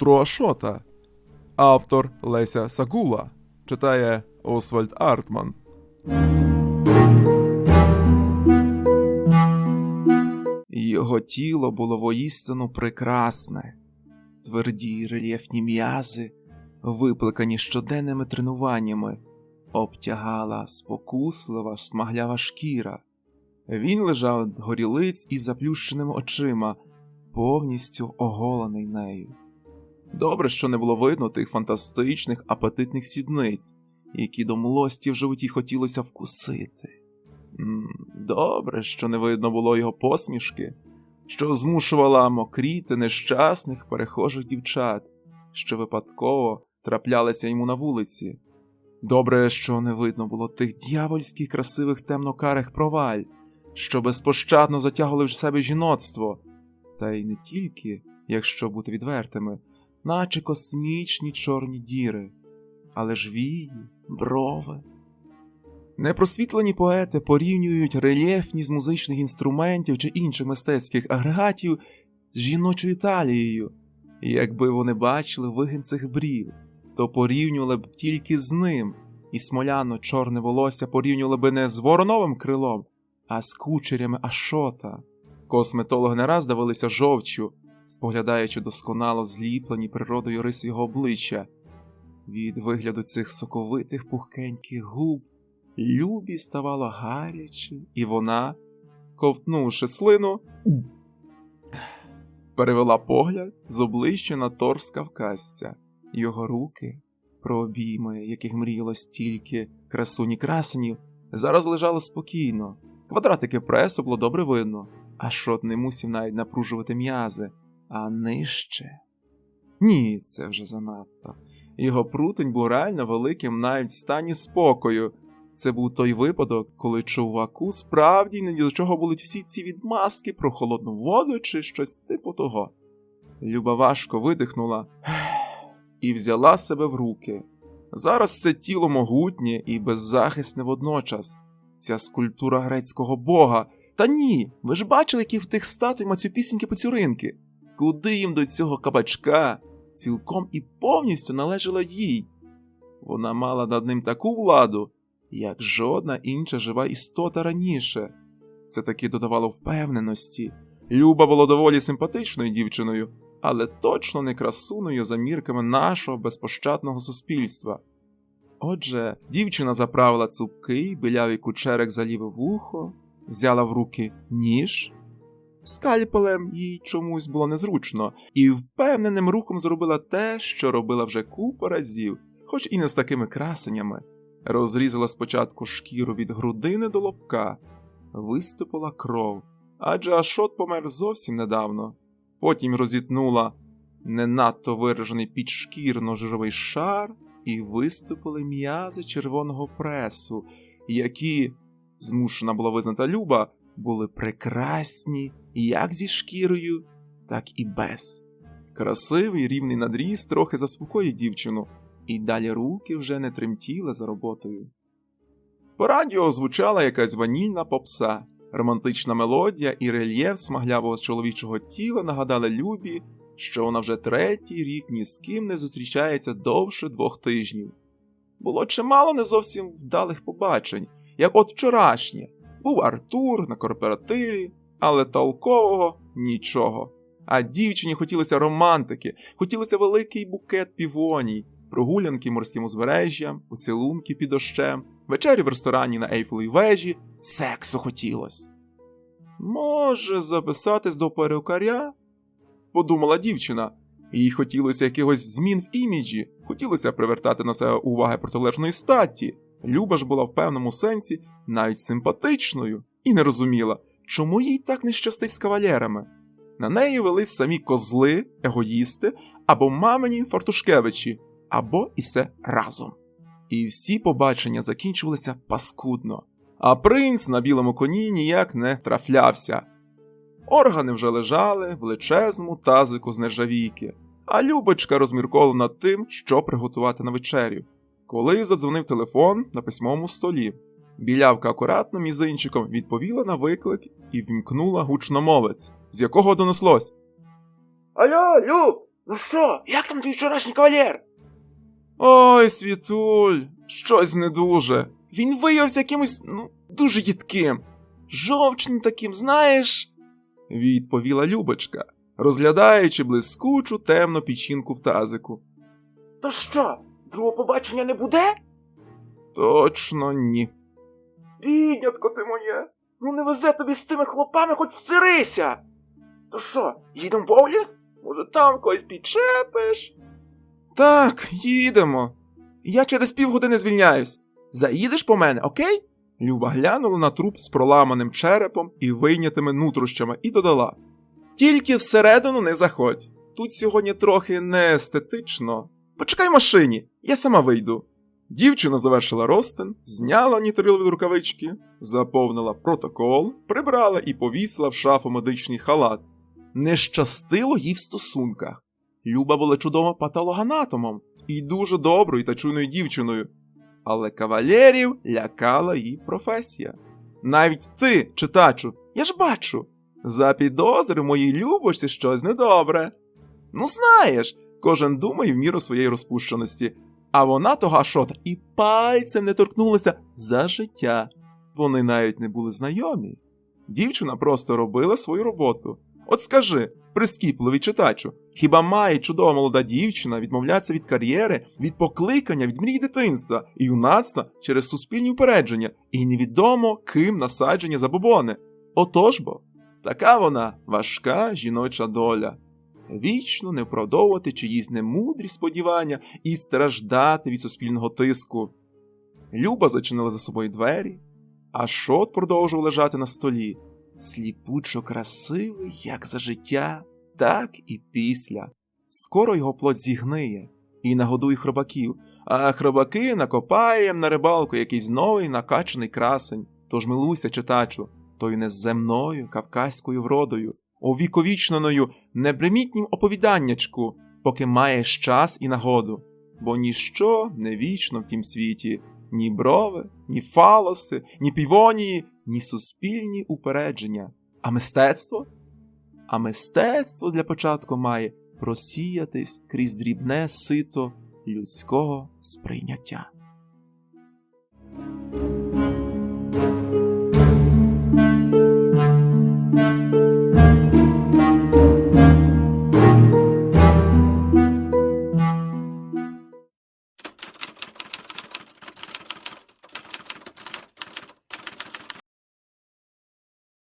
Утро Ашота. Автор Леся Сагула. Читає Освальд Артман. Його тіло було воістину прекрасне, тверді рельєфні м'язи, випликані щоденними тренуваннями, обтягала спокуслива смаглява шкіра. Він лежав горілиць із заплющеними очима, повністю оголений нею. Добре, що не було видно тих фантастичних апетитних сідниць, які до млості в животі хотілося вкусити. Добре, що не видно було його посмішки, що змушувала мокріти нещасних перехожих дівчат, що випадково траплялися йому на вулиці. Добре, що не видно було тих дьявольських красивих темнокарих проваль, що безпощадно затягували в себе жіноцтво, та й не тільки, якщо бути відвертими, наче космічні чорні діри, але ж вії, брови. Непросвітлені поети порівнюють рельєфні з музичних інструментів чи інших мистецьких агрегатів з жіночою талією. І якби вони бачили вигін цих брів, то порівнювали б тільки з ним, і смоляно чорне волосся порівнювали б не з вороновим крилом, а з кучерями Ашота. Косметологи не раз давалися жовчю, споглядаючи досконало зліплені природою риси його обличчя. Від вигляду цих соковитих пухкеньких губ Любі ставало гаряче, і вона, ковтнувши слину, перевела погляд з обличчя на торс кавказця. Його руки, про обійми, яких мріяло стільки красуні красенів, зараз лежали спокійно. Квадратики пресу було добре видно, а шот не мусів навіть напружувати м'язи, а нижче. Ні, це вже занадто. Його прутень був реально великим навіть в стані спокою. Це був той випадок, коли чуваку справді ні до чого були всі ці відмазки про холодну воду чи щось типу того. Люба важко видихнула і взяла себе в руки. Зараз це тіло могутнє і беззахисне водночас, ця скульптура грецького бога. Та ні, ви ж бачили, які в тих статуй мацюпісінькі поцюринки. Куди їм до цього кабачка? Цілком і повністю належала їй. Вона мала над ним таку владу, як жодна інша жива істота раніше. Це таки додавало впевненості. Люба була доволі симпатичною дівчиною, але точно не красуною за мірками нашого безпощадного суспільства. Отже, дівчина заправила цупкий білявий кучерик за ліве вухо, взяла в руки ніж. Скальпелем їй чомусь було незручно, і впевненим рухом зробила те, що робила вже купу разів, хоч і не з такими красеннями. Розрізала спочатку шкіру від грудини до лобка, виступила кров, адже Ашот помер зовсім недавно. Потім розітнула не надто виражений підшкірно-жировий шар і виступили м'язи червоного пресу, які, змушена була визнати Люба, були прекрасні як зі шкірою, так і без. Красивий рівний надріз трохи заспокоїв дівчину, і далі руки вже не тремтіли за роботою. По радіо звучала якась ванільна попса, романтична мелодія і рельєф смаглявого чоловічого тіла нагадали Любі, що вона вже третій рік ні з ким не зустрічається довше двох тижнів. Було чимало не зовсім вдалих побачень, як от вчорашнє. Був Артур на корпоративі, але толкового нічого. А дівчині хотілося романтики, хотілося великий букет півоній, прогулянки морським узбережжям, поцілунки під дощем, вечері в ресторані на Ейфелевій вежі, сексу хотілось. Може, записатись до перукаря? подумала дівчина. Їй хотілося якихось змін в іміджі, хотілося привертати на себе уваги протилежної статі. Люба ж була в певному сенсі навіть симпатичною і не розуміла, чому їй так не щастить з кавалерами. На неї велись самі козли, егоїсти або мамині фартушкевичі, або і все разом. І всі побачення закінчувалися паскудно, а принц на білому коні ніяк не трафлявся. Органи вже лежали в величезному тазику з нержавійки, а Любочка розмірковувала над тим, що приготувати на вечерю. Коли задзвонив телефон на письмовому столі, білявка акуратно мізинчиком відповіла на виклик і вмкнула гучномовець, з якого донеслось. Алло, Люб, Ну що, як там твій вчорашній кавалер? Ой, світуль, щось не дуже. Він виявився якимось, ну, дуже їдким, жовчним таким, знаєш, відповіла Любочка, розглядаючи блискучу темну печінку в тазику. То що, другого побачення не буде? Точно ні. Біднятко ти моє. Ну не везе тобі з тими хлопами хоч всирися. То що, їдемо в боулінг? Може там когось підчепиш? Так, їдемо. Я через півгодини звільняюсь. Заїдеш по мене, окей? Люба глянула на труп з проламаним черепом і вийнятими нутрощами і додала: Тільки всередину не заходь. Тут сьогодні трохи не естетично. Почекай в машині, я сама вийду. Дівчина завершила ростин, зняла нітрилові рукавички, заповнила протокол, прибрала і повісила в шафу медичний халат. Не щастило їй в стосунках. Люба була чудовим патологоанатомом і дуже доброю та чуйною дівчиною. Але кавалерів лякала її професія. Навіть ти, читачу, я ж бачу, запідозри моїй любочці щось недобре. Ну, знаєш, кожен думає в міру своєї розпущеності, а вона того Ашота і пальцем не торкнулася за життя. Вони навіть не були знайомі. Дівчина просто робила свою роботу. От скажи, прискіпливий читачу, хіба має чудова молода дівчина відмовлятися від кар'єри, від покликання, від мрій дитинства і юнацтва через суспільні упередження і невідомо ким насадження забобони? Отож бо, така вона важка жіноча доля. Вічно не вправдовувати чиїсь немудрі сподівання і страждати від суспільного тиску. Люба зачинила за собою двері, а шот продовжував лежати на столі, сліпучо красивий, як за життя, так і після. Скоро його плоть зігниє і нагодує хробаків, а хробаки накопаєм на рибалку якийсь новий накачаний красень. Тож милуйся, читачу, тою неземною кавказькою вродою, увіковічненою непримітнім оповіданнячку, поки маєш час і нагоду, бо ніщо не вічно в тім світі, ні брови, ні фалоси, ні півонії, ні суспільні упередження. А мистецтво? А мистецтво для початку має просіятись крізь дрібне сито людського сприйняття.